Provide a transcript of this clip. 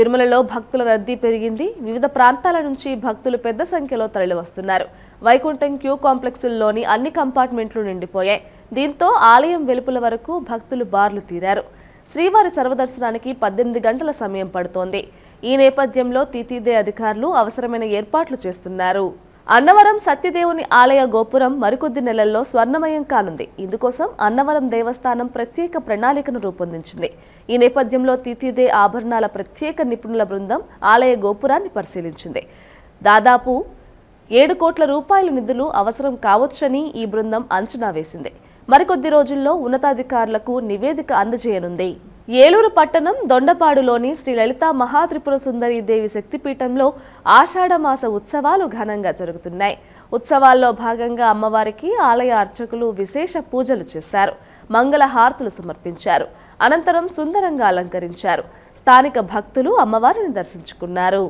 తిరుమలలో భక్తుల రద్దీ పెరిగింది. వివిధ ప్రాంతాల నుంచి భక్తులు పెద్ద సంఖ్యలో తరలివస్తున్నారు. వైకుంఠం క్యూ కాంప్లెక్స్లోని అన్ని కంపార్ట్మెంట్లు నిండిపోయాయి. దీంతో ఆలయం వెలుపల వరకు భక్తులు బార్లు తీరారు. శ్రీవారి సర్వదర్శనానికి పద్దెనిమిది గంటల సమయం పడుతోంది. ఈ నేపథ్యంలో తీతీదే అధికారులు అవసరమైన ఏర్పాట్లు చేస్తున్నారు. అన్నవరం సత్యదేవుని ఆలయ గోపురం మరికొద్ది నెలల్లో స్వర్ణమయం కానుంది. ఇందుకోసం అన్నవరం దేవస్థానం ప్రత్యేక ప్రణాళికను రూపొందించింది. ఈ నేపథ్యంలో తీతీదే ఆభరణాల ప్రత్యేక నిపుణుల బృందం ఆలయ గోపురాన్ని పరిశీలించింది. దాదాపు ఏడు కోట్ల రూపాయల నిధులు అవసరం కావచ్చని ఈ బృందం అంచనా వేసింది. మరికొద్ది రోజుల్లో ఉన్నతాధికారులకు నివేదిక అందజేయనుంది. ఏలూరు పట్టణం దొండపాడులోని శ్రీ లలిత మహాత్రిపుర సుందరి దేవి శక్తిపీఠంలో ఆషాఢమాస ఉత్సవాలు ఘనంగా జరుగుతున్నాయి. ఉత్సవాల్లో భాగంగా అమ్మవారికి ఆలయ అర్చకులు విశేష పూజలు చేశారు. మంగళ హారతులు సమర్పించారు. అనంతరం సుందరంగా అలంకరించారు. స్థానిక భక్తులు అమ్మవారిని దర్శించుకున్నారు.